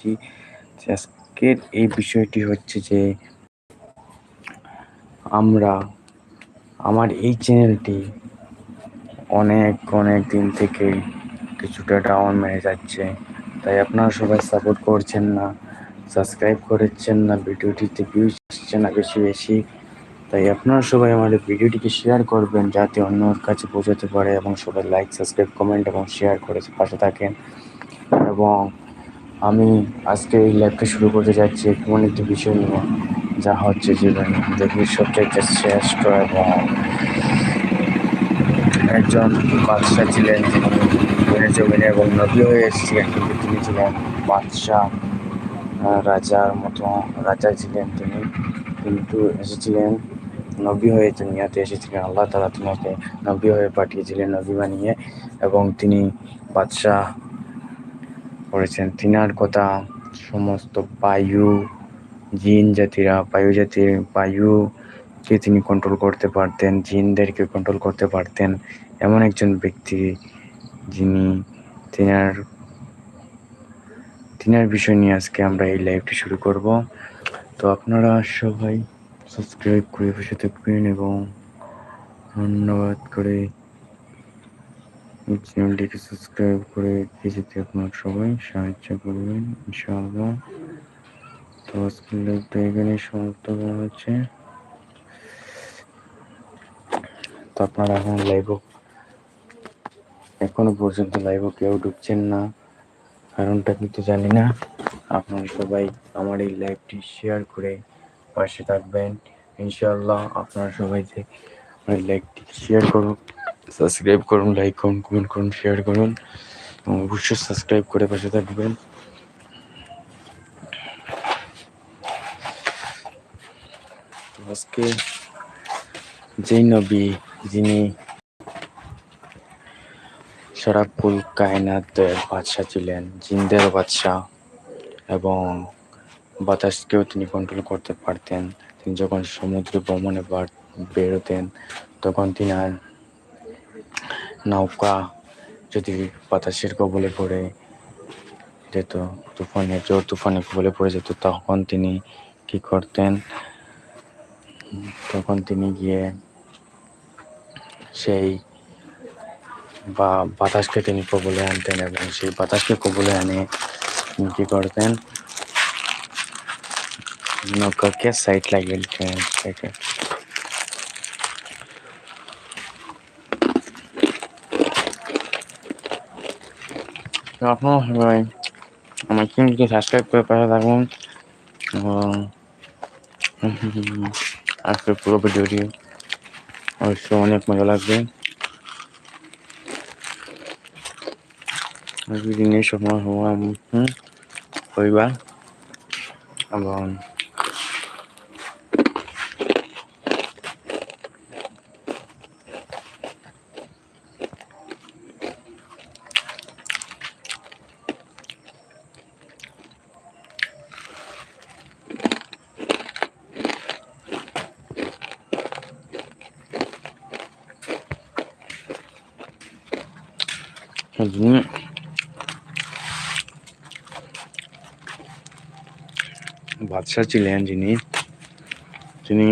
যে আজকের এই বিষয়টি হচ্ছে যে আমরা আমার এই চ্যানেলটি অনেক অনেক দিন থেকে কিছুটা ডাউন মেরে যাচ্ছে। তাই আপনারা সবাই সাপোর্ট করছেন না সাবস্ক্রাইব করেছেন না, ভিডিওটিতে ভিউজ আসছে না বেশি বেশি। তাই আপনারা সবাই আমাদের ভিডিওটিকে শেয়ার করবেন যাতে অন্যর কাছে পৌঁছাতে পারে এবং সবাই লাইক সাবস্ক্রাইব কমেন্ট এবং শেয়ার করে পাশে থাকেন। এবং আমি আজকে এই লাইভটা শুরু করতে যাচ্ছি এমন একটি বিষয় নিয়ে, যা হচ্ছে জীবনে দেখি সবচেয়ে শ্রেষ্ঠ এবং একজন বাদশাহ ছিলেন তিনি জমিনে এবং নবী হয়ে এসেছিলেন, কিন্তু তিনি ছিলেন বাদশাহ রাজার মতো রাজা ছিলেন তিনি, কিন্তু এসেছিলেন নবী হয়ে দুনিয়াতে এসেছিলেন। আল্লাহ তালা তিনাকে নবী হয়ে পাঠিয়েছিলেন, নবী বানিয়ে, এবং তিনি বাদশাহ করেছেন। তিনার কথা সমস্ত বায়ু, জিন জাতিরা, বায়ু জাতির বায়ুকে তিনি কন্ট্রোল করতে পারতেন, জিনদেরকে কন্ট্রোল করতে পারতেন। এমন একজন ব্যক্তি যিনি তিনার তিনার বিষয় নিয়ে আজকে আমরা এই লাইভটি শুরু করব। তো আপনারা সবাই সাবস্ক্রাইব করে বসে থাকবেন এবং ধন্যবাদ করে চ্যানেলটিকে সাবস্ক্রাইব করে যেতে আপনার সবাই সাহায্য করবেন, ইনশাআল্লাহ। তো আজকের লাইভটা এখানে সমাপ্ত করা হচ্ছে। তো আপনারা এখন লাইভ এখনও পর্যন্ত লাইভ কেউ ঢুকছেন না। কারণটা কিন্তু জানি না। আপনারা সবাই আমার এই লাইভটি শেয়ার করে পাশে থাকবেন। ইনশাআল্লাহ আপনারা সবাই যে আমার লাইভটি শেয়ার করুন সাবস্ক্রাইব করুন লাইক করুন কমেন্ট করুন শেয়ার করুন। অবশ্যই সাবস্ক্রাইব করে পাশে থাকবেন। আজকে যেই নবী, যিনি সরাকুল কায়নাতের বাদশাহ ছিলেন, জিন্দের বাদশাহ এবং বাতাসকেও তিনি কন্ট্রোল করতে পারতেন, তিনি যখন সমুদ্র ভ্রমণে বেরোতেন, তখন তিনি আর নৌকা যদি বাতাসের কবলে পড়ে যেত, তুফানে জোর তুফানে কবলে পড়ে যেত, তখন তিনি কি করতেন? তখন তিনি গিয়ে সেই বা, বাতাসকে তিনি কবলে আনতেন এবং সেই বাতাসকে কবলে আনে তিনি কি করতেন? নৌকাকে সাইড লাগিয়ে দিতেন সাইডে আপনার সবাই আমার চ্যানেলকে সাবস্ক্রাইব করে পাশে থাকুন। আজকের পুরো ভিডিওটি অবশ্যই অনেক মজা লাগবে। দিনের সময় হওয়া হইবা এবং যিনি বাদশাহ ছিলেন যিনি, তিনি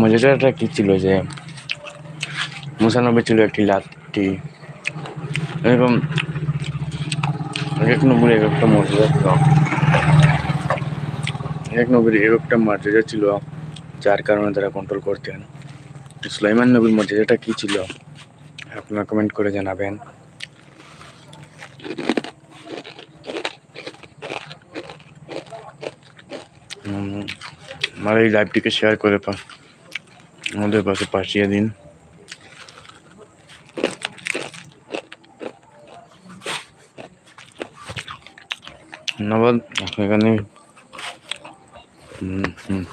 মজাটা কি ছিল যে মুসানবে ছিল একটি লাঠি, এরকম এক নবীর এক একটা মর্যাদা ছিল। এক নবীর এক একটা মর্যাদা ছিল। যার কারণে তারা কন্ট্রোল করতেন। সুলাইমান নবীর মর্যাদাটা কি ছিল, আপনারা কমেন্ট করে জানাবেন। আমার এই লাইভটিকে শেয়ার করে আমাদের পাশে পাঠিয়ে দিন। ধন্যবাদ। এখানে হুম হুম